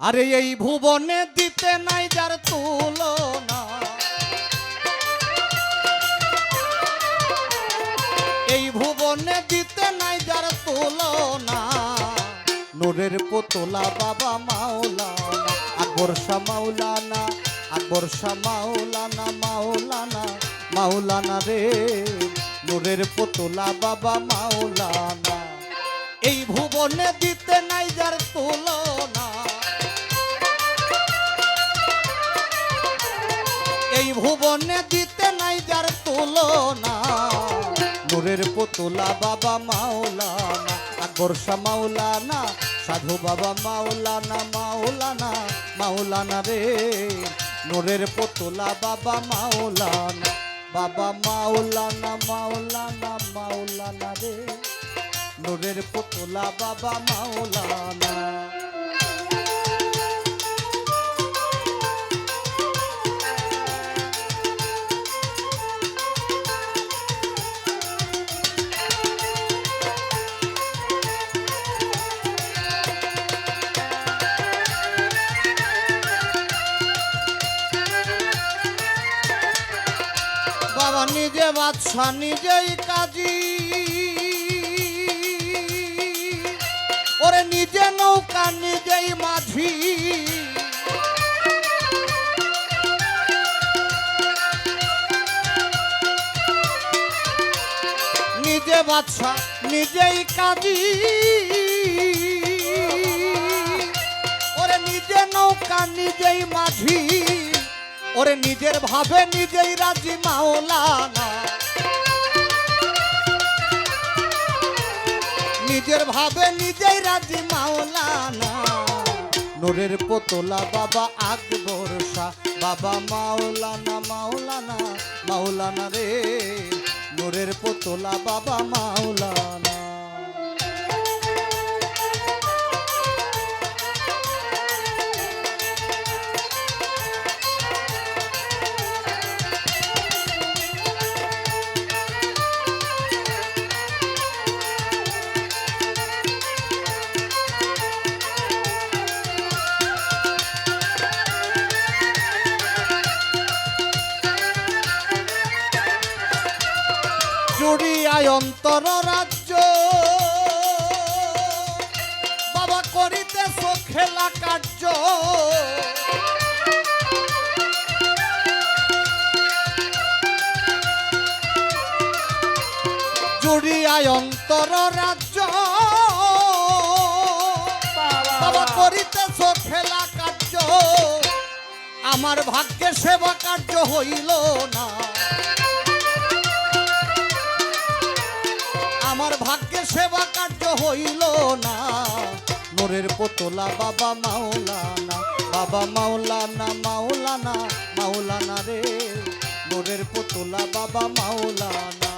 আরে এই ভুবনে দিতে নাই যার তুলনা। এই ভুবনে দিতে নাই যার তুলনা। নূরের পুতলা বাবা মাওলানা, আকবর শাহ মাওলানা, আকবর শাহ মাওলানা মাওলানা মাওলানা রে। নূরের পুতলা বাবা মাওলানা, এই ভুবনে দিতে নাই যার তুলনা। এই ভুবনে দিতে নাই যার তুলনা। নূরের পুতুলা বাবা মাওলানা, আকবর শাহ মাওলানা, সাধু বাবা মাওলানা মাওলানা মাওলানা রে। নূরের পুতুলা বাবা মাওলানা বাবা মাওলানা মাওলানা মাওলানা রে। নূরের পুতুলা বাবা মাওলানা। নিজে বাদশা নিজেই কাজী। ওরে নিজে নৌকা, নিজেই মাঝি। নিজে বাদশা, নিজেই কাজী। ওরে নিজে নৌকা, নিজেই মাঝি। ওরে নিজের ভাবে নিজেই রাজি মাওলানা নিজের ভাবে নিজেই রাজি মাওলানা নোরের পোতলা বাবা আকবর শাহ, বাবা মাওলানা মাওলানা মাওলানা রে। নোরের পোতলা বাবা মাওলানা। জুড়িয়ায় অন্তর রাজ্য। বাবা করিতেছ খেলা কার্য। জুড়িয়ায় অন্তর রাজ্য। বাবা করিতেছ খেলা কার্য। আমার ভাগ্যে সেবা কার্য হইল না। সেবা কার্য হইল না। নোরের পোতলা বাবা মাওলানা বাবা মাওলানা মাওলানা মাওলানা রে। নোরের পোতলা বাবা মাওলানা।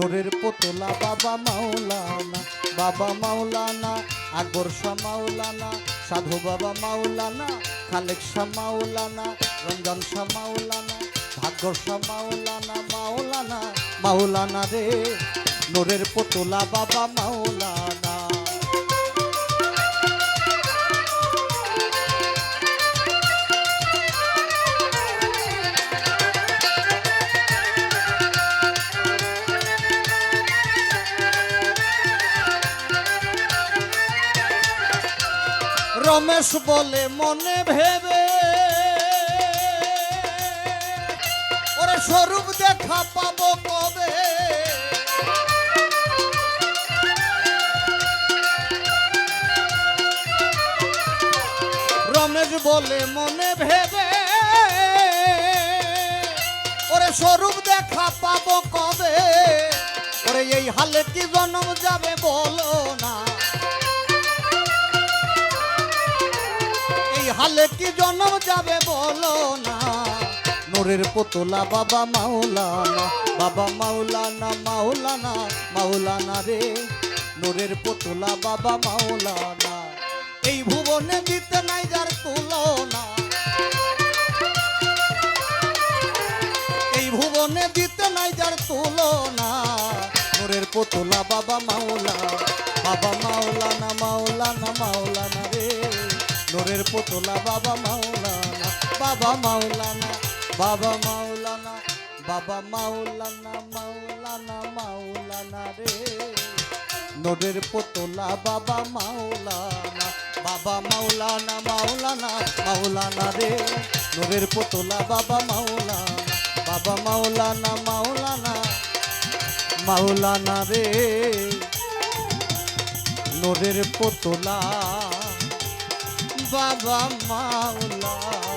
নোরের পোতলা, বাবা মাওলানা বাবা মাওলানা আকবর শাহ মাওলানা, সাধু বাবা মাওলানা, খালেক শাহ মাওলানা রঞ্জন শাহ মাওলানা ভাগ্য শাহ মাওলানা মাওলানা মাওলানা রে। নোরের পোতলা, বাবা মাওলানা রমেশ বলে, মনে ভেবে। ওরে স্বরূপ দেখা পাবো কবে? রমেশ বলে, মনে ভেবে। ওরে স্বরূপ দেখা পাবো কবে? ওরে এই হালে কি জন্ম যাবে? এই হালে কি জন্ম যাবে বলো না। নোরের পুতলা বাবা মাওলানা বাবা মাওলানা মাওলানা মাওলানা রে। নোরের পুতলা বাবা মাওলানা, এই ভুবনে দিতে নাই যার তুলনা। এই ভুবনে দিতে নাই যার তুলনা। নোরের পুতলা বাবা মাওলা বাবা মাওলানা মাওলানা মাওলানা রে। নোরের পুতলা, বাবা মাওলানা বাবা মাওলানা বাবা মাওলানা বাবা মাওলানা মাওলানা মাওলানা রে। নোরের পুতলা, বাবা মাওলানা বাবা মাওলানা মাওলানা মাওলানা রে। নোরের পুতলা, বাবা মাওলানা বাবা মাওলানা মাওলানা মাওলানা রে। নোরের পুতলা বাবা মাওলানা